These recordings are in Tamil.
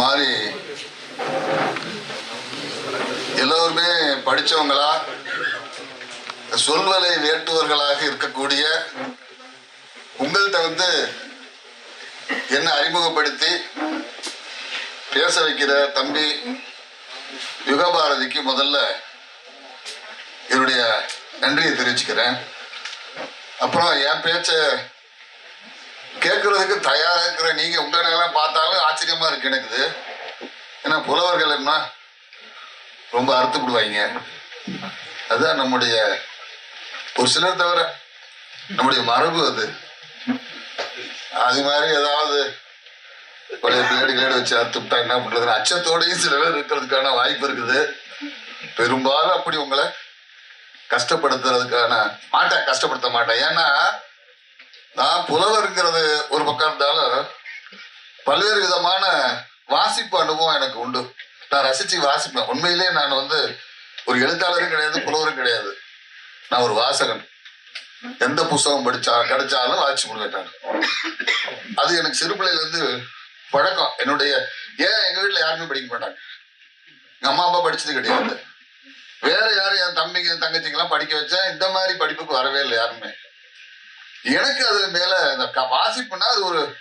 மாதிரி எல்லோருமே படித்தவங்களா சொல்வலை வேட்டுவர்களாக இருக்கக்கூடிய உங்கள்கிட்ட வந்து என்ன அறிமுகப்படுத்தி பேச வைக்கிற தம்பி யுகபாரதிக்கு முதல்ல என்னுடைய நன்றியை தெரிவிச்சுக்கிறேன். அப்புறம் என் பேச்சை கேட்கறதுக்கு தயாராக இருக்கிற நீங்க உங்களெல்லாம் பார்த்தாலும் ஆச்சரியமா இருக்கு எனக்கு ஏன்னா புலவர்கள் என்ன ரொம்ப அறுத்துப்படுவாங்க. அதுதான் நம்முடைய ஒரு சிலர் தவிர நம்முடைய மரபு அது. அது மாதிரி ஏதாவது பழைய பிளேடு கிளேடு வச்சு அறுத்துட்டா என்ன பண்றதுன்னு அச்சத்தோடையும் சில பேர் இருக்கிறதுக்கான வாய்ப்பு இருக்குது. பெரும்பாலும் அப்படி உங்களை கஷ்டப்படுத்துறதுக்கான மாட்டேன் கஷ்டப்படுத்த மாட்டேன். ஏன்னா நான் புலவருங்கிறது ஒரு பக்கம் இருந்தாலும் பல்வேறு விதமான வாசிப்பு அனுபவம் எனக்கு உண்டு. நான் ரசிச்சு வாசிப்பேன். உண்மையிலேயே நான் வந்து ஒரு எழுத்தாளரும் கிடையாது புலவரும் கிடையாது. நான் ஒரு வாசகன். எந்த புஸ்தகம் படிச்சா கிடைச்சாலும் வாசிச்சு முடிவேன் அது எனக்கு சிறு பிள்ளையில இருந்து பழக்கம். என்னுடைய ஏன் எங்க வீட்டுல யாருமே படிக்க மாட்டாங்க? எங்க அம்மா அப்பா படிச்சது கிடையாது. வேற யாரும் என் தம்பிங்க என் தங்கச்சிங்கெல்லாம் படிக்க வச்சா இந்த மாதிரி படிப்புக்கு வரவே இல்லை யாருமே. எனக்கு அதுல மேல இந்த வாசிப்புனா அது ஒரு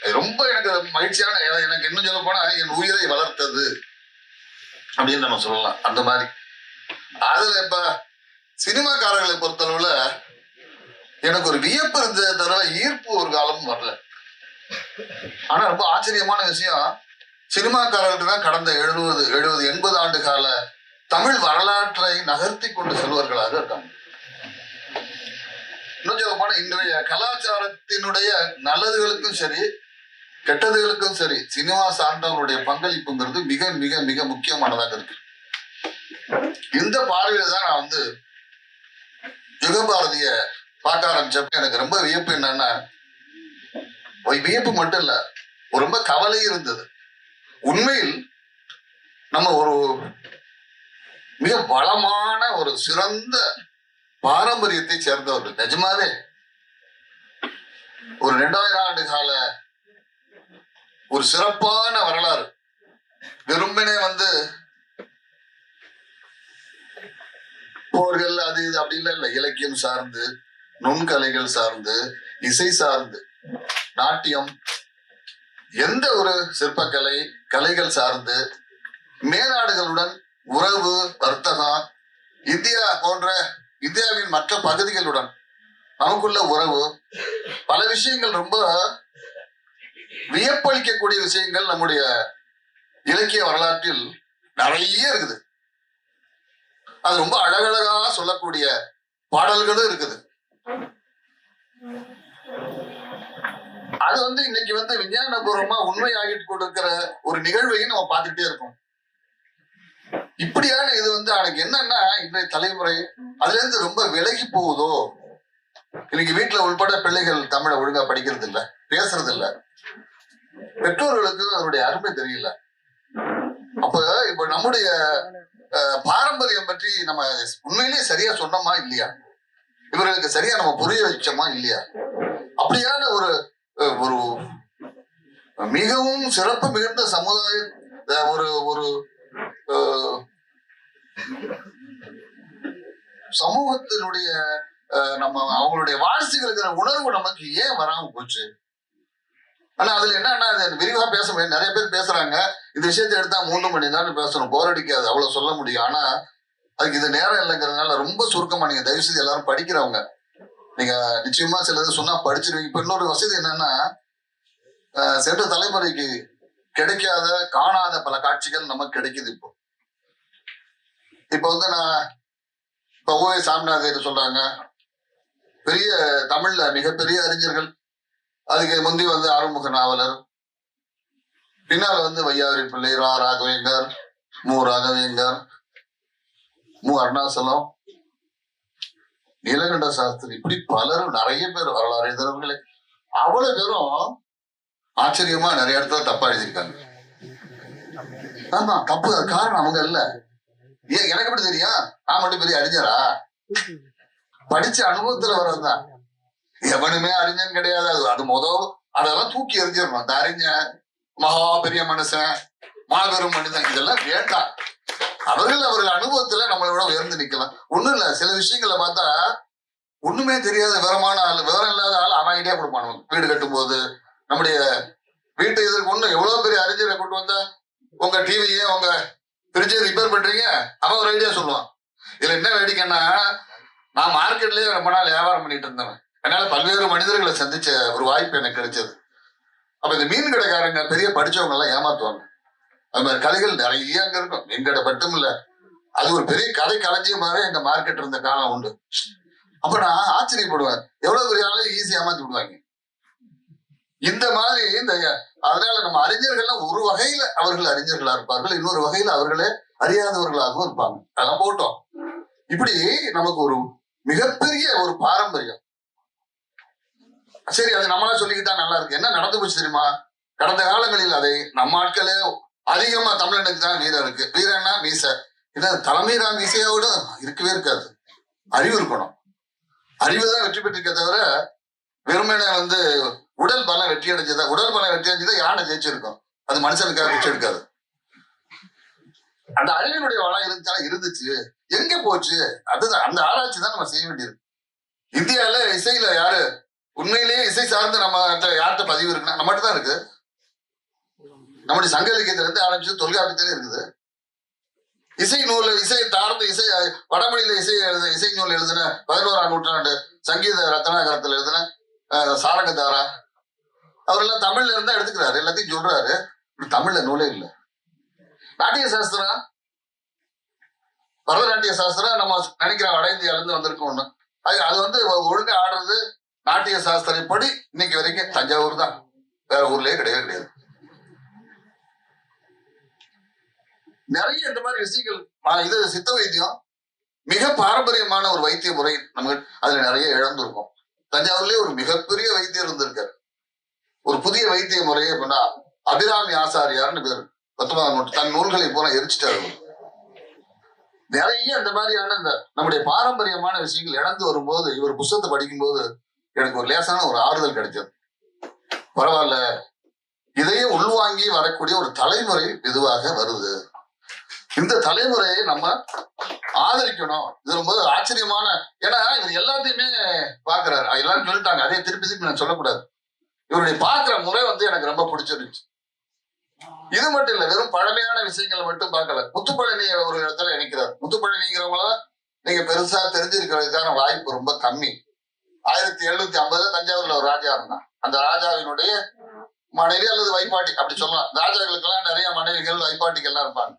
ரொம்ப எனக்கு மகிழ்ச்சியான எனக்கு இன்னும் சொல்ல போனா என் உயிரை வளர்த்தது அப்படின்னு நம்ம சொல்லலாம். அந்த மாதிரி. அதுல இப்ப சினிமாக்காரர்களை பொறுத்தளவுல எனக்கு ஒரு வியப்பு இருந்ததை தவிர ஈர்ப்பு ஒரு காலமும் வரல. ஆனா ரொம்ப ஆச்சரியமான விஷயம் சினிமாக்காரர்கள் தான் கடந்த எழுபது எழுபது எண்பது ஆண்டு கால தமிழ் வரலாற்றை நகர்த்தி கொண்டு செல்வர்களாக இருக்காங்க. இன்னும் இன்றைய கலாச்சாரத்தினுடைய நல்லதுகளுக்கும் சரி கெட்டதுகளுக்கும் சரி சினிமா சார்ந்தவர்களுடைய பங்களிப்புங்கிறது மிக மிக மிக முக்கியமானதாக இருக்கு. இந்த பார்வையில தான் நான் வந்து யுகபாரதிய பார்க்க ஆரம்பிச்சப்ப எனக்கு ரொம்ப வியப்பு என்னன்னா ஒரு வியப்பு மட்டும் இல்ல ரொம்ப கவலை இருந்தது. உண்மையில் நம்ம ஒரு மிக வளமான ஒரு சிறந்த பாரம்பரியத்தை சேர்ந்தவர்கள். நிஜமாவே? ஒரு ரெண்டாயிரம் ஆண்டு கால ஒரு சிறப்பான வரலாறு. வெறுமனே வந்து போர்கள் அது இது அப்படி இல்லை இல்ல. இலக்கியம் சார்ந்து நுண்கலைகள் சார்ந்து இசை சார்ந்து நாட்டியம் எந்த ஒரு சிற்பக்கலை கலைகள் சார்ந்து மேலாடுகளுடன் உறவு வர்த்தகம் இந்தியா போன்ற இந்தியாவின் மற்ற பகுதிகளுடன் நமக்குள்ள உறவு பல விஷயங்கள் ரொம்ப வியப்பளிக்கக்கூடிய விஷயங்கள் நம்முடைய இலக்கிய வரலாற்றில் நிறைய இருக்குது. அது ரொம்ப அழகழகா சொல்லக்கூடிய பாடல்களும் இருக்குது. அது வந்து இன்னைக்கு வந்து விஞ்ஞானபூர்வமா உண்மையாகிட்டு கொண்டிருக்கிற ஒரு நிகழ்வையும் நம்ம பார்த்துக்கிட்டே இருக்கோம். இப்படியான இது வந்து அவனுக்கு என்னன்னா இன்றைய தலைமுறை அதுல இருந்து ரொம்ப விலகி போகுதோ? இன்னைக்கு வீட்டுல உள்பட பிள்ளைகள் தமிழை ஒழுங்கா படிக்கிறது இல்ல பேசுறது இல்ல பெற்றோர்களுக்கு அதனுடைய அருமை தெரியல. அப்ப இப்ப நம்முடைய அஹ், பாரம்பரியம் பற்றி நம்ம உண்மையிலேயே சரியா சொன்னோமா இல்லையா? இவர்களுக்கு சரியா நம்ம புரிய வச்சோமா இல்லையா? அப்படியான ஒரு ஒரு மிகவும் சிறப்பு மிகுந்த சமுதாய ஒரு ஒரு சமூகத்தினுடைய நம்ம அவங்களுடைய வாரிசுகள் இருக்கிற உணர்வு நமக்கு ஏன் வராம போச்சு? ஆனா அதுல என்னன்னா விரிவா பேச முடியாது. நிறைய பேர் பேசுறாங்க. இந்த விஷயத்தை எடுத்தா மூணு மணி நேரம் பேசணும். போர் அடிக்காது. அவ்வளவு சொல்ல முடியும். ஆனா அதுக்கு இது நேரம் இல்லைங்கிறதுனால ரொம்ப சுருக்கமா நீங்க தயவு செய்து எல்லாரும் படிக்கிறவங்க நீங்க நிச்சயமா சிலது சொன்னா படிச்சிருவீங்க. இப்ப இன்னொரு வசதி என்னன்னா சென்ற தலைமுறைக்கு கிடைக்காத காணாத பல காட்சிகள் நமக்கு கிடைக்குது இப்போ. இப்ப வந்து நான் இப்ப ஓ சாமிநாதர் சொல்றாங்க. பெரிய தமிழ்ல மிகப்பெரிய அறிஞர்கள். அதுக்கு முந்தி வந்து ஆறுமுக நாவலர். பின்னால வந்து வையாரி பிள்ளை ரா ராகவேங்கர் மு ராகவேங்கர் மு அருணாசலம். நீலகண்ட சாஸ்திரி. இப்படி பலரும் நிறைய பேர் வரலாறு எழுதுறவர்களே. அவ்வளவு பேரும் ஆச்சரியமா நிறைய இடத்துல தப்பா எழுதியிருக்காங்க. ஆமா தப்பு காரணம் அவங்க இல்லை. எனக்கு எப்படி தெரியும்? நான் மட்டும் பெரிய அறிஞரா? படிச்ச அனுபவத்துல வர்றதுதான். எவனுமே அறிஞன் கிடையாது. அது அது முத அதெல்லாம் தூக்கி எறிஞ்சிடணும். அந்த அறிஞர் மகா பெரிய மனுஷன் மாபெரும் மனிதன் இதெல்லாம் வேண்டாம். அவர்கள் அவர்கள் அனுபவத்துல நம்மளை விட உயர்ந்து நிக்கலாம் ஒண்ணும் இல்ல. சில விஷயங்களை பார்த்தா ஒண்ணுமே தெரியாத விவரமான ஆள் விவரம் இல்லாத ஆள் அவன் ஐடியா கொடுப்பான் வீடு கட்டும் போது நம்முடைய வீட்டை இதற்கு ஒண்ணு எவ்வளவு பெரிய அறிஞரை கொண்டு வந்தா? உங்க டிவியை உங்க பிரிச்சு ரிப்பேர் பண்றீங்க? அவன் ஒரு ஐடியா சொல்லுவான். இதுல என்ன வேடிக்கைன்னா நான் மார்க்கெட்லயே ரொம்ப நாள் வியாபாரம் பண்ணிட்டு இருந்தவன். அதனால பல்வேறு மனிதர்களை சந்திச்ச ஒரு வாய்ப்பு எனக்கு கிடைச்சது. அப்ப இந்த மீன் கடைக்காரங்க பெரிய படிச்சவங்க எல்லாம் ஏமாத்துவாங்க. அது மாதிரி கதைகள் நிறைய அங்க இருக்கும். மீன் கடை மட்டும் இல்ல. அது ஒரு பெரிய கதை களஞ்சியமாவே எங்க மார்க்கெட் இருந்த காலம் உண்டு. அப்ப நான் ஆச்சரியப்படுவேன். எவ்வளவு பெரிய ஆளு ஈஸியா ஏமாத்தி விடுவாங்க. இந்த மாதிரி இந்த அதனால நம்ம அறிஞர்கள்லாம் ஒரு வகையில அவர்கள் அறிஞர்களா இருப்பார்கள் இன்னொரு வகையில அவர்களே அறியாதவர்களாகவும் இருப்பாங்க. அதெல்லாம் போட்டோம். இப்படி நமக்கு ஒரு மிகப்பெரிய ஒரு பாரம்பரியம். சரி அது நம்மளா சொல்லிக்கிட்டா நல்லா இருக்கு. என்ன நடந்து போச்சு தெரியுமா? கடந்த காலங்களில் அதை நம்ம ஆட்களே அதிகமா தமிழனுக்கு தான் வீரம் இருக்கு. வீரன்னா மீச. ஏன்னா தலைமையிலாம் மீசையோட இருக்கவே இருக்காது. அறிவு இருக்கணும். அறிவு தான் வெற்றி பெற்றிருக்க தவிர வெறுமனை வந்து உடல் பலம் வெற்றி அடைஞ்சதா? உடல் பலம் வெற்றி அடைஞ்சதா யானை ஜெயிச்சிருக்கும்? அது மனுஷனுக்காக வெற்றி எடுக்காது. அந்த அழிவினுடைய வளம் இருந்துச்சா? இருந்துச்சு. எங்க போச்சு? அதுதான் அந்த ஆராய்ச்சி தான் நம்ம செய்ய வேண்டியது. இந்தியால இசையில யாரு? உண்மையிலேயே இசை சார்ந்து நம்ம யார்கிட்ட பதிவு இருக்குன்னா நம்மகிட்ட தான் இருக்கு. நம்முடைய சங்க இலக்கியத்துல இருந்து ஆரம்பிச்சு தொல்காப்பியத்திலே இருக்குது. இசை நூல் இசை தார்ந்த இசை வடமொழியில இசை எழுத இசை நூல் எழுதின பதினோராம் நூற்றாண்டு சங்கீத ரத்னாகரத்துல எழுதின அஹ், சாரங்கதாரா அவரெல்லாம் தமிழ்ல இருந்தா எடுத்துக்கிறாரு எல்லாத்தையும் சொல்றாரு. தமிழ்ல நூலே இல்லை. நாட்டிய சாஸ்திரம் பரதநாட்டிய சாஸ்திரம் நம்ம நினைக்கிறோம் வட இந்தியால இருந்து வந்திருக்கோம் ஒண்ணு அது அது வந்து ஒழுங்கா ஆடுறது நாட்டிய சாஸ்திரப்படி இன்னைக்கு வரைக்கும் தஞ்சாவூர் தான். வேற ஊர்லயே கிடையவே கிடையாது. நிறைய இந்த மாதிரி விஷயங்கள் இது சித்த வைத்தியம். மிக பாரம்பரியமான ஒரு வைத்திய முறை நம்ம அதுல நிறைய இழந்திருக்கும். தஞ்சாவூர்லயே ஒரு மிகப்பெரிய வைத்தியர் இருந்திருக்காரு. ஒரு புதிய வைத்திய முறையே அப்படின்னா அபிராமி ஆசாரியார்னு பேர். பத்தொன்பதாம் நூற்று தன் நூல்களை பூரா எரிச்சிட்டாரு நிறைய இந்த மாதிரியான இந்த நம்முடைய பாரம்பரியமான விஷயங்கள் இழந்து வரும்போது இவர் புத்தகத்தை படிக்கும்போது எனக்கு ஒரு லேசான ஒரு ஆறுதல் கிடைச்சது. பரவாயில்ல இதையே உள்வாங்கி வரக்கூடிய ஒரு தலைமுறை இதுவாக வருது. இந்த தலைமுறையை நம்ம ஆதரிக்கணும். இது ரொம்ப ஆச்சரியமான ஏன்னா இவர் எல்லாத்தையுமே பாக்குறாரு எல்லாரும் சொல்லிட்டாங்க அதே திருப்பி திருப்பி நான் சொல்லக்கூடாது. இவருடைய பார்க்கிற முறை வந்து எனக்கு ரொம்ப பிடிச்சிருந்துச்சு. இது மட்டும் இல்ல வெறும் பழமையான விஷயங்களை மட்டும் பார்க்கல. முத்துப்பழனி ஒரு இடத்துல நினைக்கிறார் முத்துப்பழனிங்கிறவங்கள நீங்க பெருசா தெரிஞ்சிருக்கிறதுக்கான வாய்ப்பு ரொம்ப கம்மி. ஆயிரத்தி எழுநூத்தி ஐம்பதுல தஞ்சாவூர்ல ஒரு ராஜா இருந்தான். அந்த ராஜாவினுடைய மனைவி அல்லது வைப்பாட்டி அப்படி சொல்லலாம். ராஜாக்களுக்கெல்லாம் நிறைய மனைவிகள் வைப்பாட்டிகள்லாம் இருப்பாங்க.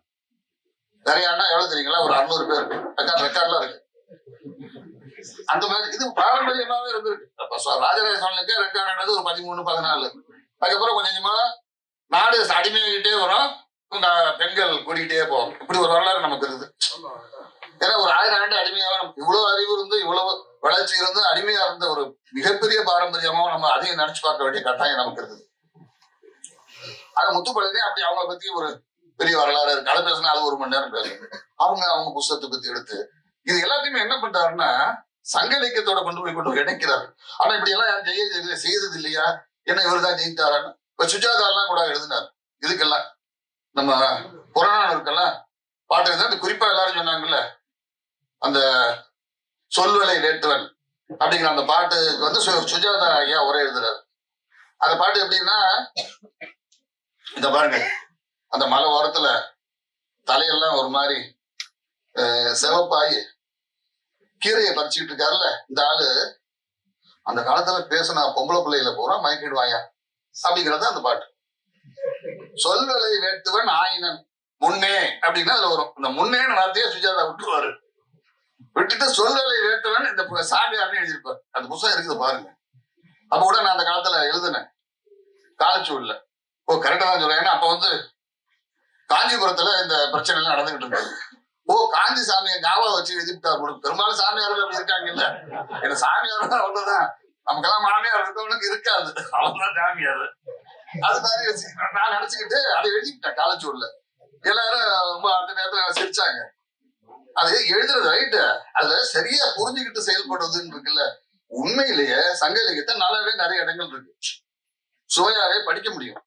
நிறைய அண்ணா எவ்வளவு தெரியுங்களா? ஒரு அறுநூறு பேர். ரெக்கார்ட் ரெக்கார்ட்லாம் இருக்கு. அந்த மாதிரி இது பாரம்பரியமாவே இருந்திருக்கு. ராஜராஜ சோழனுக்கே ரெக்கார்ட் ஆனது ஒரு பதிமூணு பதினாலு. அதுக்கப்புறம் கொஞ்சம் கொஞ்சமா நாடு அடிமையாகிட்டே வரும். பெண்கள் கூட்டிகிட்டே போகும். இப்படி ஒரு வரலாறு நமக்கு இருக்குது. ஏன்னா ஒரு ஆயிரம் ஆண்டு அடிமையாக இவ்வளவு அறிவு இருந்து இவ்வளவு வளர்ச்சி இருந்து அடிமையா இருந்த ஒரு மிகப்பெரிய பாரம்பரியமாவும் நம்ம அதையும் நினைச்சு பார்க்க வேண்டிய கட்டாயம் நமக்கு இருக்குது. ஆனா முத்துப்பழனி அப்படி அவங்கள பத்தி ஒரு பெரிய வரலாறு இருக்கு. அதை பேசினா அது ஒரு மணி நேரம் பேசணும் அவங்க அவங்க புஸ்தகத்தை பத்தி எடுத்து இது எல்லாத்தையுமே என்ன பண்றாருன்னா சங்க இலக்கியத்தோட கொண்டு போய் கொண்டு இணைக்கிறார் ஆனா இப்படி எல்லாம் யார் செய்ய செய்தது இல்லையா என்ன இவர் தான் ஜெயித்தாரான்னு இப்ப எல்லாம் கூட எழுதினார். இதுக்கெல்லாம் நம்ம புறநானூருக்கெல்லாம் பாட்டு எழுதினா குறிப்பா எல்லாரும் சொன்னாங்கல்ல? அந்த சொல்வலை நேற்றுவன் அப்படிங்கிற அந்த பாட்டுக்கு வந்து சு- சுஜாதா ஐயா உரை எழுதுறாரு. அந்த பாட்டு எப்படின்னா இந்த பாருங்க அந்த மலை ஓரத்துல தலையெல்லாம் ஒரு மாதிரி சிவப்பாயி கீரையை பறிச்சுக்கிட்டு இருக்காருல்ல இந்த ஆளு. அந்த காலத்துல பேசின பொம்பளை பிள்ளையில பூரா மயக்கிடுவாயா அப்படிங்கிறது அந்த பாட்டு. சொல்வலை வேட்டுவன் ஆயினன். முன்னே அப்படின்னா அதுல வரும். இந்த முன்னேன்னு வார்த்தையை சுஜாதா விட்டுருவாரு. விட்டுட்டு சொல்வலை வேட்டுவன் இந்த சாமியார்னு எழுதியிருப்பாரு. அந்த புத்தகம் இருக்குது பாருங்க. அப்ப கூட நான் அந்த காலத்துல எழுதினேன். காலச்சூழ்ல. ஓ கரெக்டா தான் சொல்றேன். ஏன்னா அப்ப வந்து காஞ்சிபுரத்துல இந்த பிரச்சனை எல்லாம் நடந்துகிட்டு இருந்தது. ஓ காஞ்சி சாமியை ஞாபகம் வச்சு எழுதிவிட்டார் போல. பெரும்பாலும் சாமியார்கள் அப்படி இருக்காங்க இல்ல ஏன்னா சாமியார் அவ்வளவுதான். நமக்கெல்லாம் மாமியார் இருக்கவனுக்கு இருக்காது. அவன்தான் சாமியார். அது மாதிரி வச்சு நான் நினைச்சுக்கிட்டு அதை எழுதிக்கிட்டேன் காலச்சூர்ல எல்லாரும் ரொம்ப அந்த நேரத்துல சிரிச்சாங்க. அது எழுதுறது ரைட்டு அதுல சரியா புரிஞ்சுக்கிட்டு செயல்படுறதுன்னு இருக்குல்ல. உண்மையிலேயே சங்க இலக்கியத்தை நல்லாவே நிறைய இடங்கள் இருக்கு. சுவையாவே படிக்க முடியும்.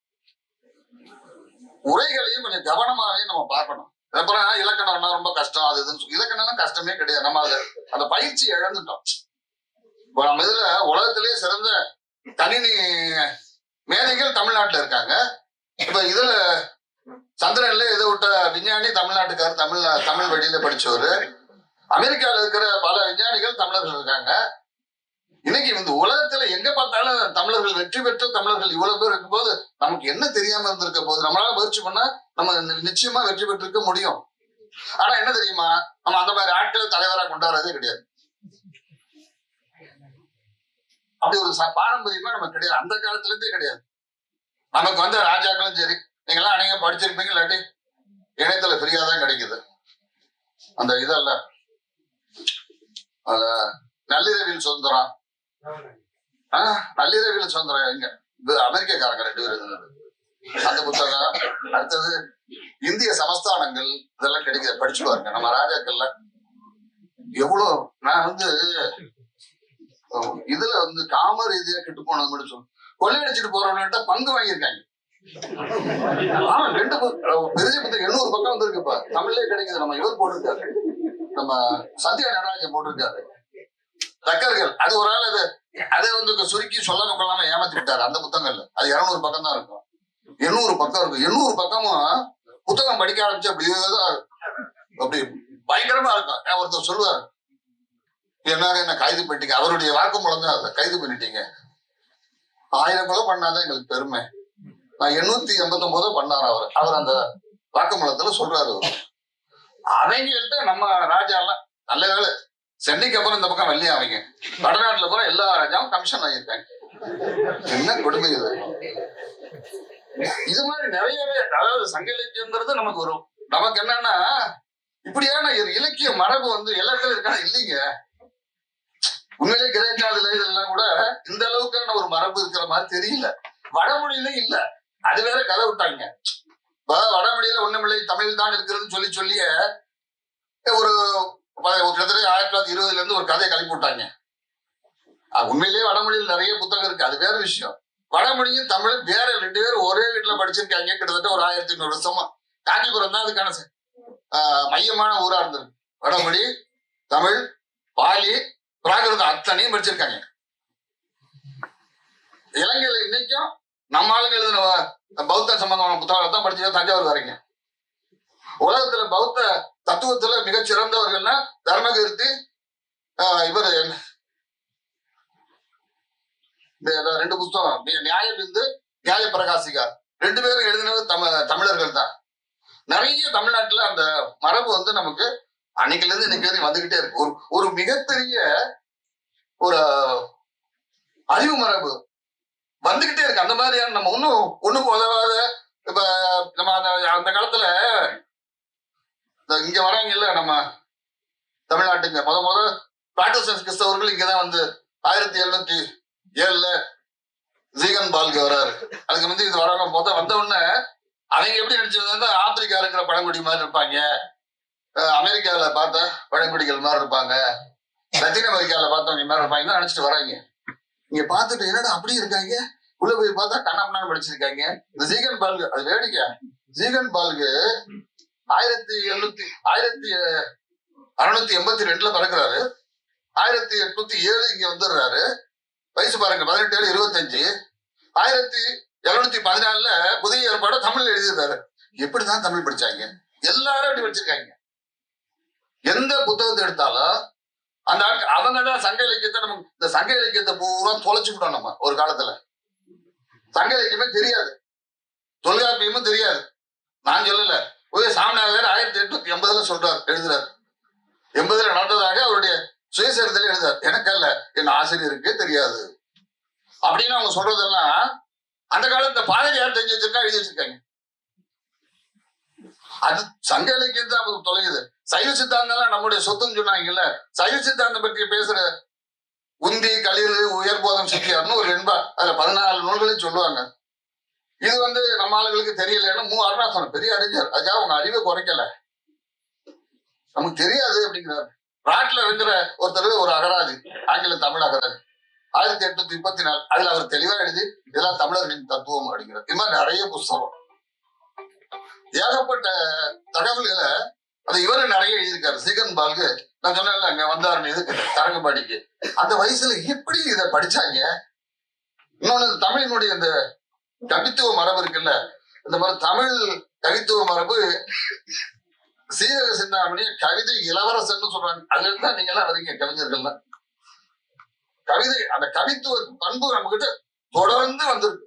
உரைகளையும் கொஞ்சம் கவனமாவே நம்ம பார்க்கணும். அப்புறம் இலக்கணம்னா ரொம்ப கஷ்டம் அது இதுன்னு இலக்கணம்லாம் கஷ்டமே கிடையாது. நம்ம அதுல அந்த பயிற்சி இழந்துட்டோம். இப்போ நம்ம இதுல உலகத்திலேயே சிறந்த கணினி மேதைகள் தமிழ்நாட்டுல இருக்காங்க. இப்ப இதுல சந்திரன்ல இதை விட்ட விஞ்ஞானி? தமிழ்நாட்டுக்காரர் தமிழ் தமிழ் வழியில படிச்சவரு. அமெரிக்கால இருக்கிற பல விஞ்ஞானிகள் தமிழர்கள் இருக்காங்க. இன்னைக்கு இந்த உலகத்துல எங்க பார்த்தாலும் தமிழர்கள் வெற்றி பெற்ற தமிழர்கள் இவ்வளவு பேர் இருக்கும்போது நமக்கு என்ன தெரியாம இருந்திருக்க போது நம்மளால முயற்சி பண்ணா நம்ம நிச்சயமா வெற்றி பெற்றிருக்க முடியும். ஆனா என்ன தெரியுமா? நம்ம அந்த மாதிரி ஆட்களை தலைவரா கொண்டாடுறதே கிடையாது. அப்படி ஒரு பாரம்பரியமா நமக்கு கிடையாது. அந்த காலத்துல இருந்தே கிடையாது. நமக்கு வந்து ராஜாக்களும் சரி நீங்க எல்லாம் அநேகம் படிச்சிருப்பீங்க இல்லாட்டி இணையத்துல ஃப்ரீயா தான் கிடைக்குது. அந்த இதெல்லாம். அந்த நள்ளிரவில் சுதந்திரம். ஆஹ் நள்ளிரவில் சுதந்திரம் எங்க? இது அமெரிக்கக்காரங்க ரெண்டு பேர் இருந்தது அந்த புத்தகம். அடுத்தது இந்திய சமஸ்தானங்கள் இதெல்லாம் கிடைக்குது. படிச்சு பாருங்க. நம்ம ராஜாக்கள்ல எவ்வளவு நான் வந்து இதுல வந்து காம ரீதியா கெட்டு போனது மட்டும் சொல்ல கொள்ளையடிச்சிட்டு போறவன்கிட்ட பங்கு வாங்கியிருக்காங்க. ஆமா ரெண்டு பெரிய புத்தகம் எண்ணூறு பக்கம் வந்திருக்குப்பா தமிழ்லயே கிடைக்குது. நம்ம இவர் போட்டிருக்காரு. நம்ம சந்தியா நடராஜன் போட்டிருக்காரு. தக்கர்கள் அது ஒரு ஆள் அது அதை வந்து சுருக்கி சொல்லாம கொள்ளாம ஏமாத்தி விட்டாரு. அந்த புத்தகங்கள்ல. அது இருநூறு பக்கம் தான் இருக்கும். எண்ணூறு பக்கம் இருக்கும். எண்ணூறு பக்கமும் புத்தகம் படிக்க ஆரம்பிச்சு அப்படியே தான் அப்படி பயங்கரமா இருக்கும். ஒருத்தர் சொல்லுவார் என்னாக என்ன கைது பண்ணிட்டீங்க? அவருடைய வாக்குமூலம் தான் அதை கைது பண்ணிட்டீங்க. ஆயிரம் கொலை பண்ணாதான் எங்களுக்கு பெருமை. நான் எண்ணூத்தி எண்பத்தி ஒன்பதோ பண்ணாரு அவர்? அவர் அந்த வாக்குமூலத்துல சொல்றாரு அவங்கள்ட்ட நம்ம ராஜா எல்லாம் நல்ல வேலை. சென்னைக்கு அப்புறம் இந்த பக்கம் வெள்ளையா அவங்க? வடநாட்டுல போற எல்லா ராஜாவும் கமிஷன் வாங்கியிருக்காங்க. என்ன கொடுமை இது? இது மாதிரி நிறையவே அதாவது சங்க இலக்கியம்ங்கிறது நமக்கு வரும். நமக்கு என்னன்னா இப்படியான இலக்கிய மரபு வந்து எல்லா இடத்துல இருக்கான இல்லைங்க. உண்மையிலே கிரேக்காதுல இதெல்லாம் கூட இந்த அளவுக்கான ஒரு மரபு இருக்கிற மாதிரி தெரியல. வடமொழியில இல்ல. அது வேற கதை விட்டாங்க. வடமொழியில ஒண்ணுமில்லை தமிழ் தான் இருக்கிறதுன்னு சொல்லி சொல்லிய ஒரு கிட்டத்தட்ட ஆயிரத்தி தொள்ளாயிரத்தி இருபதுல இருந்து ஒரு கதையை கிளப்பி விட்டாங்க. உண்மையிலேயே வடமொழியில் நிறைய புத்தகம் இருக்கு. அது வேற விஷயம். வடமொழியும் தமிழும் வேற ரெண்டு பேரும் ஒரே வீட்டுல படிச்சிருக்காங்க. கிட்டத்தட்ட ஒரு ஆயிரத்தி ஐநூறு வருஷமா. காஞ்சிபுரம் தான் அதுக்கான ஆஹ் மையமான ஊரா இருந்திருக்கு வடமொழி தமிழ் பாலி பிராகிருதம் அத்தனையும் படிச்சிருக்காங்க. இலங்கையில இன்னைக்கும் நம்ம ஆளுங்க எழுதின பௌத்த சம்பந்தமான புத்தகத்தை தான் படிச்சு தஞ்சாவூர் வரீங்க உலகத்துல பௌத்த தத்துவத்துல மிகச் சிறந்தவர்கள்னா தர்மகீர்த்தி ஆஹ் இவர் என்ன- இந்த ரெண்டு புத்தகம் நியாய நியாயபிந்து நியாய பிரகாசிகா ரெண்டு பேரும் எழுதினது தம தமிழர்கள் தான். நிறைய தமிழ்நாட்டுல அந்த மரபு வந்து நமக்கு அன்னைக்குல இருந்து இன்னைக்கு வரையும் வந்துகிட்டே இருக்கு. ஒரு ஒரு மிகப்பெரிய ஒரு அறிவு மரபு வந்துகிட்டே இருக்கு. அந்த மாதிரியான நம்ம ஒண்ணும் ஒண்ணுக்கு உதவாத இப்ப நம்ம அந்த அந்த காலத்துல இங்க வராங்க இல்ல நம்ம தமிழ்நாட்டுங்க. முத முத பிராட்டஸ்டன்ட் கிறிஸ்தவர்கள் இங்கதான் வந்து ஆயிரத்தி எழுநூத்தி ஏழுல ஜீகன் பால்கு வராரு அதுக்கு வந்து இது வராங்க முத வந்த உடனே அவங்க எப்படி நினைச்சிருந்தா ஆப்பிரிக்கா இருக்கிற பழங்குடி மாதிரி இருப்பாங்க. அஹ் அமெரிக்கால பார்த்த பழங்குடிகள் மாதிரி இருப்பாங்க. லத்தீன் அமெரிக்கால பார்த்தவங்க மாதிரி இருப்பாங்க. நினைச்சிட்டு வராங்க இங்க பார்த்துட்டு என்னடா அப்படி இருக்காங்க? உள்ள போய் பார்த்தா கண்ணாமண்ணான்னு படிச்சிருக்காங்க. இந்த ஜீகன் பால்கு அது வேடிக்கை. ஜீகன் பால்கு ஆயிரத்தி எழுநூத்தி ஆயிரத்தி அறுநூத்தி எண்பத்தி ரெண்டுல பிறக்கிறாரு. ஆயிரத்தி எட்நூத்தி ஏழு இங்க வந்துடுறாரு வயசு பாருங்க பதினெட்டு ஏழு இருபத்தஞ்சு. ஆயிரத்தி எழுநூத்தி பதினாலுல புதிய ஏற்பாடு தமிழ்ல எழுதியிருந்தாரு எப்படிதான் தமிழ் படிச்சாங்க? எல்லாரும் அப்படி படிச்சிருக்காங்க. எந்த புத்தகத்தை எடுத்தாலும் அந்த ஆட்கள் அவங்க தான் சங்க இலக்கியத்தை நம்ம இந்த சங்க இலக்கியத்தை பூரா தொலைச்சுக்கிட்டோம் நம்ம ஒரு காலத்துல. சங்க இலக்கியமே தெரியாது. தொல்காப்பியமும் தெரியாது. நான் சொல்லல. உதய சாமிநாதர் ஆயிரத்தி எட்நூத்தி எண்பதுல சொல்றார் எழுதுறாரு. எண்பதுல நடந்ததாக அவருடைய சுயசரிதல எழுதார் எனக்கு அல்ல என் ஆசிரியருக்கே தெரியாது. அப்படின்னு அவங்க சொல்றதெல்லாம் அந்த காலத்துல பாதிரியார் தெரிஞ்சு வச்சிருக்கா? எழுதி வச்சிருக்காங்க. அது சங்க இலக்கியம் தான் அவங்க தொலையுது. சைவ சித்தாந்தம் நம்முடைய சொத்துன்னு சொன்னாங்கல்ல சைவ சித்தாந்தம் பற்றி பேசுற உந்தி களிறு உயர்போதம் சிக்கியார்னு ஒரு என்பா அதுல பதினாலு நூல்களையும் சொல்லுவாங்க. இது வந்து நம்ம ஆளுங்களுக்கு தெரியலன்னு மூ. அருணாசனம் பெரிய அறிஞர். அதுக்காக உங்க அறிவை குறைக்கல. நமக்கு தெரியாது அப்படிங்கிறாரு. நாட்டுல இருக்கிற ஒருத்தர் ஒரு அகராதி ஆங்கில தமிழ் அகராதி. ஆயிரத்தி எட்நூத்தி முப்பத்தி நாலு அதுல அவர் தெளிவா எழுதி இதெல்லாம் தமிழர்களின் தத்துவம் அப்படிங்கிறார். இது மாதிரி நிறைய புஸ்தகம். ஏகப்பட்ட தகவல்களை அது இவரு நிறைய எழுதியிருக்காரு. சீகன் பால்கு நான் சொன்னேன்ல அங்க வந்தாருன்னு இது தரங்கம்பாடிக்கு. அந்த வயசுல எப்படி இதை படிச்சாங்க. இன்னொன்னு தமிழினுடைய இந்த கவித்துவ மரபு இருக்குல்ல? இந்த மாதிரி தமிழ் கவித்துவ மரபு சீரக சிந்தாமணிய கவிதை இளவரசன் சொல்றாங்க. அதுல இருந்தா நீங்க எல்லாம் வரீங்க கவிஞர்கள்லாம். கவிதை அந்த கவித்துவ பண்பு நம்ம கிட்ட தொடர்ந்து வந்திருக்கு.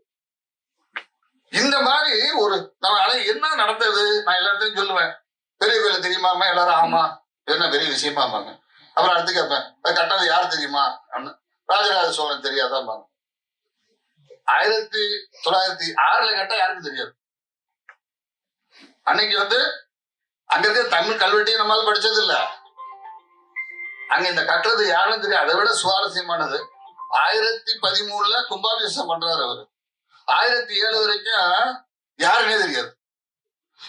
இந்த மாதிரி ஒரு நம்ம ஆனா என்ன நடந்தது? நான் எல்லாத்தையும் சொல்லுவேன். பெரிய கோயில தெரியுமாமா எல்லாரும் ஆமா. என்ன பெரிய விஷயமாமாங்க அப்புறம் அடுத்து கேட்பேன். அது கட்டது யார் தெரியுமா? அப்படின்னு. ராஜராஜ சோழன் தெரியாதாம்பாங்க. ஆயிரத்தி தொள்ளாயிரத்தி ஆறுல கேட்டா யாருக்கும் தெரியாது? அன்னைக்கு வந்து அங்க இருக்க தமிழ் கல்வெட்டையும் நம்மளால படிச்சது இல்ல. அங்க இந்த கட்டுறது யாருன்னு தெரியும் அதை விட சுவாரஸ்யமானது ஆயிரத்தி பதிமூணுல கும்பாபிஷேகம் பண்றாரு அவரு. ஆயிரத்தி ஏழு வரைக்கும் யாருமே தெரியாது.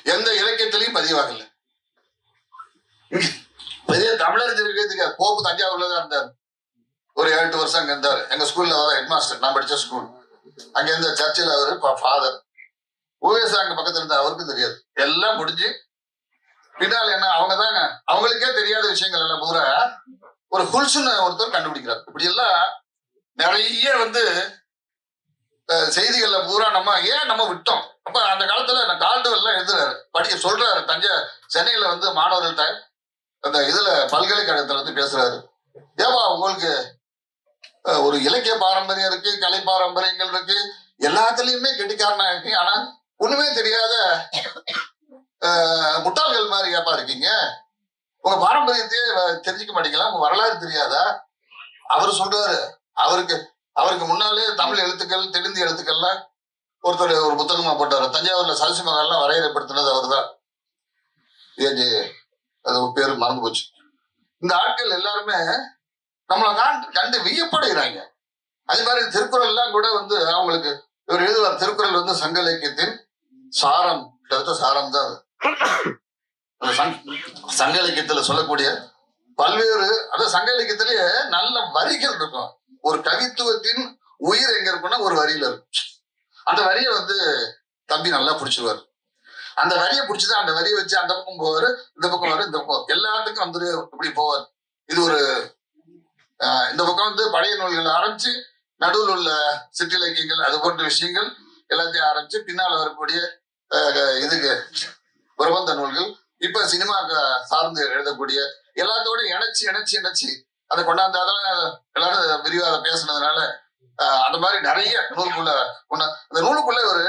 எந்த இலக்கியத்திலையும் பதிவாகல. பெரிய தமிழறிஞருக்கே தெரியாது. போப்பு தஞ்சாவூர்ல தான் இருந்தார். ஒரு எட்டு வருஷம் அங்க இருந்தாரு. எங்க ஸ்கூல்ல அவர் ஹெட் மாஸ்டர் நான் படிச்ச ஸ்கூல் அங்க இருந்த சர்ச்சில் அவரு ஃபாதர் ஓஎஸ் அங்க பக்கத்துல இருந்த அவருக்கும் தெரியாது. எல்லாம் முடிஞ்சு பின்னால் என்ன அவங்க தாங்க. அவங்களுக்கே தெரியாத விஷயங்கள் எல்லாம் பூரா ஒரு ஹுல்சுன்னு ஒருத்தர் கண்டுபிடிக்கிறார். இப்படி எல்லாம் நிறைய வந்து செய்திகள்ல பூரா நம்ம ஏன் நம்ம விட்டோம்? அப்ப அந்த காலத்துல நான் கால்டுவெல் எல்லாம் எழுதுறாரு. படிக்க சொல்றாரு. தஞ்சை சென்னையில வந்து மாணவர்கள்ட்ட அந்த இதுல பல்கலைக்கழகத்துல வந்து பேசுறாரு. ஏவா உங்களுக்கு ஒரு இலக்கிய பாரம்பரியம் இருக்கு கலை பாரம்பரியங்கள் இருக்கு. எல்லாத்துலயுமே கெட்டிக்காரனா இருக்கு. ஆனா ஒண்ணுமே தெரியாத முட்டாள்கள் மாதிரி ஏப்பா இருக்கீங்க. உங்க பாரம்பரியத்தையே தெரிஞ்சுக்க மாட்டீங்களா? உங்க வரலாறு தெரியாதா? அவர் சொல்றாரு. அவருக்கு அவருக்கு முன்னாலே தமிழ் எழுத்துக்கள் தெலுங்கு எழுத்துக்கள்லாம் ஒருத்தர் ஒரு புத்தகமா போட்டாரு. தஞ்சாவூர்ல சரசி மகால்லாம் வரையறைப்படுத்தினது அவர்தான். ஏஜே அது பேரு மறந்து போச்சு. இந்த ஆட்கள் எல்லாருமே நம்மளை தான் கண்டு வியப்படுகிறாங்க. அதே மாதிரி திருக்குறள் எல்லாம் கூட வந்து அவங்களுக்கு இவர் எழுதுவார் திருக்குறள் வந்து சங்க இலக்கியத்தின் சாரம் கிட்டத்தட்ட சாரம் தான் அது. சங்- சங்க இலக்கியத்துல சொல்லக்கூடிய பல்வேறு அதாவது சங்க இலக்கியத்திலேயே நல்ல வரிகள் இருக்கும். ஒரு கவித்துவத்தின் உயிர் எங்க இருக்குன்னா ஒரு வரியில இருக்கும். அந்த வரியை வந்து தம்பி நல்லா பிடிச்சிருவாரு. அந்த வரியை பிடிச்சிதான் அந்த வரியை வச்சு அந்த பக்கம் போவாரு இந்த பக்கம் வரும் இந்த பக்கம் எல்லாத்துக்கும் வந்து இப்படி போவார். இது ஒரு இந்த பக்கம் வந்து பழைய நூல்கள் ஆரம்பிச்சு நடுவில் உள்ள சிற்றிலக்கியங்கள் அது போன்ற விஷயங்கள் எல்லாத்தையும் ஆரம்பிச்சு பின்னால் வரக்கூடிய ஆஹ், இதுக்கு பிரபந்த நூல்கள். இப்ப சினிமா சார்ந்து எழுதக்கூடிய எல்லாத்தோட இணைச்சு இணைச்சு இணைச்சு அதை கொண்டாந்து அதெல்லாம் எல்லாரும் விரிவாக பேசுனதுனால ஆஹ், அந்த மாதிரி நிறைய நூலுக்குள்ள ஒண்ணு அந்த நூலுக்குள்ள ஒரு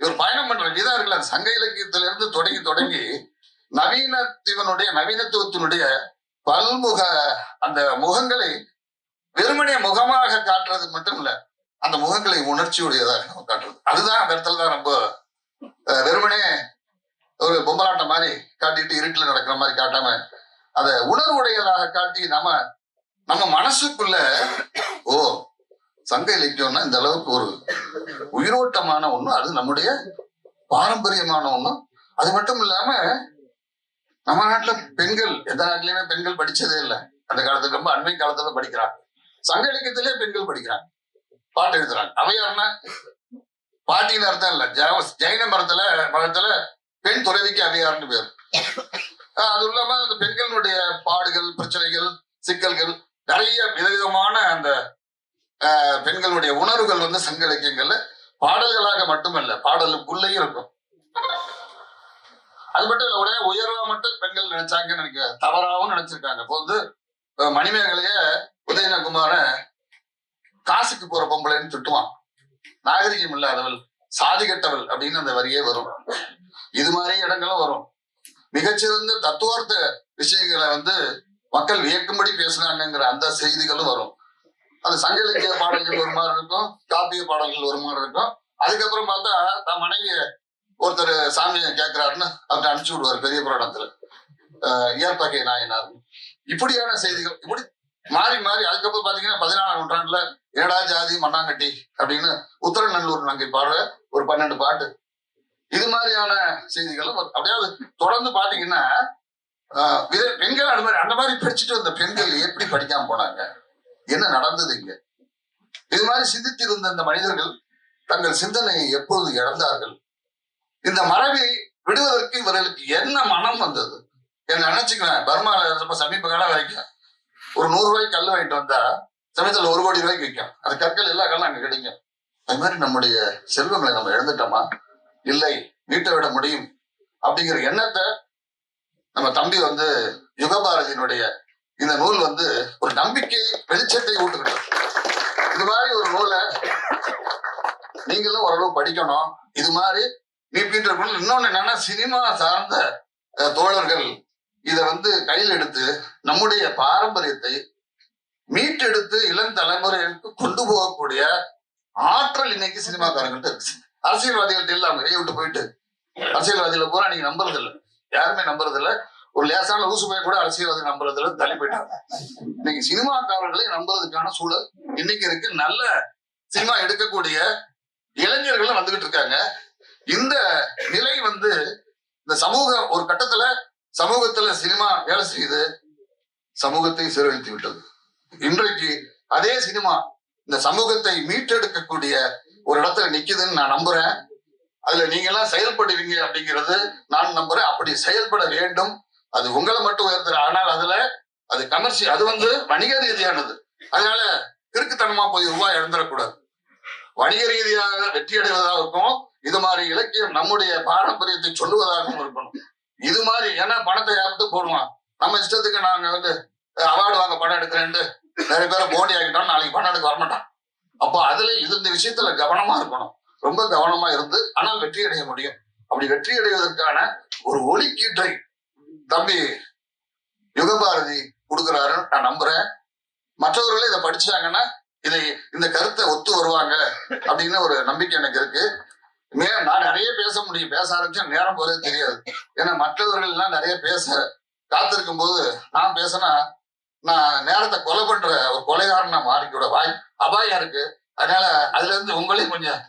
இவர் பயணம் பண்ற விதம் இருக்குல்ல. அந்த சங்க இலக்கியத்துல இருந்து தொடங்கி தொடங்கி நவீனத்துவனுடைய நவீனத்துவத்தினுடைய பல்முக அந்த முகங்களை வெறுமனே முகமாக காட்டுறது மட்டும் இல்ல அந்த முகங்களை உணர்ச்சியுடையதாக நம்ம காட்டுறது. அதுதான் அந்த இடத்துல தான் ரொம்ப அஹ், வெறுமனே ஒரு பொம்மலாட்டம் மாதிரி காட்டிட்டு இருட்டில் நடக்கிற மாதிரி காட்டாம அதை உணர்வுடையதாக காட்டி நம்ம நம்ம மனசுக்குள்ள ஓ சங்க இலக்கியம்னா இந்த அளவுக்கு ஒரு உயிரோட்டமான ஒண்ணு அது நம்முடைய பாரம்பரியமான ஒண்ணு. அது மட்டும் இல்லாம நம்ம நாட்டுல பெண்கள் எந்த நாட்டிலயுமே பெண்கள் படிச்சதே இல்லை. அந்த காலத்துல ரொம்ப அண்மை காலத்துல படிக்கிறாங்க. சங்க இலக்கியத்திலே பெண்கள் படிக்கிறாங்க. பாட்டு எழுதுறாங்க. அவையார்னா பாட்டின்னு அர்த்தம் இல்ல. ஜெ- ஜெயின மரத்துல மரத்துல பெண் துறவிக்கு அவையார்னு பேர். ஆஹ் அது இல்லாம அந்த பெண்களுடைய பாடுகள் பிரச்சனைகள் சிக்கல்கள் நிறைய விதவிதமான அந்த ஆஹ் பெண்களுடைய உணர்வுகள் வந்து சங்க இலக்கியங்கள்ல பாடல்களாக மட்டுமல்ல பாடலுக்குள்ளேயும் இருக்கும். அது மட்டும் இல்ல உடனே உயர்வா மட்டும் பெண்கள் நினைச்சாங்கன்னு நினைக்க தவறாவும் நினைச்சிருக்காங்க. இப்போ வந்து மணிமேகலைய உதயநகுமார காசுக்கு போற பொம்பளைன்னு திட்டுவான் நாகரிகம் இல்லாதவள் சாதி கெட்டவள் அப்படின்னு அந்த வரியே வரும். இது மாதிரி இடங்களும் வரும். மிகச்சிறந்த தத்துவார்த்த விஷயங்களை வந்து மக்கள் வியக்கும்படி பேசுனாங்கங்கிற அந்த செய்திகளும் வரும். அந்த சங்க இலக்கிய பாடல்கள் ஒரு மாதிரி இருக்கும் காப்பிய பாடல்கள் ஒரு மாதிரி இருக்கும். அதுக்கப்புறம் பார்த்தா தன் மனைவிய ஒருத்தர் சாமியை கேட்கிறாருன்னு அவர்கிட்ட அனுப்பிச்சு விடுவார் பெரிய புராணத்துல. ஆஹ் இயற்பகை நாயனார். இப்படியான செய்திகள் இப்படி மாறி மாறி அதுக்கப்புறம் பாத்தீங்கன்னா பதினாலாம் நூற்றாண்டுல ஏடா ஜாதி மண்ணாங்கட்டி அப்படின்னு உத்தரநல்லூர் நங்கை பாடுற ஒரு பன்னெண்டு பாட்டு. இது மாதிரியான செய்திகளும் அப்படியாவது தொடர்ந்து பாத்தீங்கன்னா ஆஹ் பெண்கள் அந்த மாதிரி அந்த மாதிரி படிச்சுட்டு வந்த பெண்கள் எப்படி படிக்காம போனாங்க? என்ன நடந்தது இங்க? இது மாதிரி சிந்தித்திருந்த இந்த மனிதர்கள் தங்கள் சிந்தனையை எப்பொழுது இழந்தார்கள்? இந்த மரபை விடுவதற்கு இவர்களுக்கு என்ன மனம் வந்தது? என்ன நினைச்சுக்கிறேன். பர்மால ரொம்ப சமீப காலம் வரைக்கும் ஒரு நூறு ரூபாய்க்கு கல் வாங்கிட்டு வந்தா சமயத்துல ஒரு கோடி ரூபாய்க்கு விற்கும். அந்த கற்கள் எல்லா கல்லும் அங்க கிடைக்கும். அது மாதிரி நம்முடைய செல்வங்களை நம்ம இழந்துட்டோமா? இல்லை மீட்ட விட முடியும். அப்படிங்கிற எண்ணத்தை நம்ம தம்பி வந்து யுகபாரதியினுடைய இந்த நூல் வந்து ஒரு நம்பிக்கை வெளிச்சத்தை ஊட்டுக்கிட்டது இது மாதிரி ஒரு நூலை நீங்களும் ஓரளவு படிக்கணும். இது மாதிரி நீப்பிட்டு இன்னொன்னு என்னன்னா சினிமா சார்ந்த தோழர்கள் இதை வந்து கையில் எடுத்து நம்முடைய பாரம்பரியத்தை மீட்டெடுத்து இளம் தலைமுறைகளுக்கு கொண்டு போகக்கூடிய ஆற்றல் இன்னைக்கு சினிமாக்காரங்கள்ட்ட இருக்கு. அரசியல்வாதிகள்ட்ட இல்லாம கையை விட்டு போயிட்டு அரசியல்வாதிகளை பூரா நீங்க நம்புறது இல்ல யாருமே நம்புறது இல்லை ஒரு லேசான லூசு போய் கூட அரசியல்வாதி நம்புறதுல தள்ளி போயிட்டாங்க. இன்னைக்கு சினிமாக்காரர்களை நம்புறதுக்கான சூழல் இன்னைக்கு இருக்கு. நல்ல சினிமா எடுக்கக்கூடிய இளைஞர்களும் வந்துகிட்டு இருக்காங்க. இந்த நிலை வந்து இந்த சமூக ஒரு கட்டத்துல சமூகத்துல சினிமா வேலை செய்து சமூகத்தை சீரழித்து விட்டது. இன்றைக்கு அதே சினிமா இந்த சமூகத்தை மீட்டெடுக்கக்கூடிய ஒரு இடத்துல நிக்குதுன்னு நான் நம்புறேன். அதுல நீங்க எல்லாம் செயல்படுவீங்க அப்படிங்கிறது நான் நம்புறேன். அப்படி செயல்பட வேண்டும். அது உங்களை மட்டும் உயர்த்துற ஆனால் அதுல அது கமர்ஷி அது வந்து வணிக ரீதியானது. அதனால கிறுக்குத்தனமா போய் ரூபாய் இழந்துடக்கூடாது. வணிக ரீதியாக வெற்றி அடைவதாக இருக்கும். இது மாதிரி இலக்கியம் நம்முடைய பாரம்பரியத்தை சொல்லுவதாகவும் இருக்கணும். இது மாதிரி ஏன்னா பணத்தை யாருக்கு போடுவான்? நம்ம இஷ்டத்துக்கு நாங்க வந்து அவார்டு வாங்க படம் எடுக்கிறேன்ட்டு நிறைய பேரை போட்டி ஆகிட்டோம் நாளைக்கு படம் எடுக்க வரமாட்டான். அப்போ அதுல இது இந்த விஷயத்துல கவனமா இருக்கணும். ரொம்ப கவனமா இருந்து ஆனால் வெற்றி அடைய முடியும். அப்படி வெற்றி அடைவதற்கான ஒரு ஒலிக்கீற்றை தம்பி யுகபாரதி கொடுக்குறாருன்னு நான் நம்புறேன். மற்றவர்களே இதை படிச்சாங்கன்னா இதை இந்த கருத்தை ஒத்து வருவாங்க அப்படின்னு ஒரு நம்பிக்கை எனக்கு இருக்கு. நான் நிறைய பேச முடியும். பேச ஆரம்பிச்சா நேரம் போதே தெரியாது. ஏன்னா மற்றவர்கள் எல்லாம் நிறைய பேச காத்திருக்கும் போது நான் பேசினா நான் நேரத்தை கொலை பண்ற ஒரு கொலைகாரனா மாறிக்கூட வாய் அபாயம் இருக்கு. அதனால அதுல இருந்து உங்களையும் கொஞ்சம்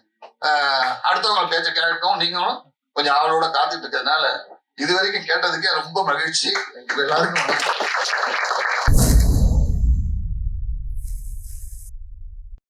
ஆஹ், அடுத்தவங்க பேச்ச கேட்கவும் நீங்களும் கொஞ்சம் ஆவலோட காத்துட்டு இருக்கிறதுனால இது வரைக்கும் கேட்டதுக்கே ரொம்ப மகிழ்ச்சி. எல்லாருக்கும்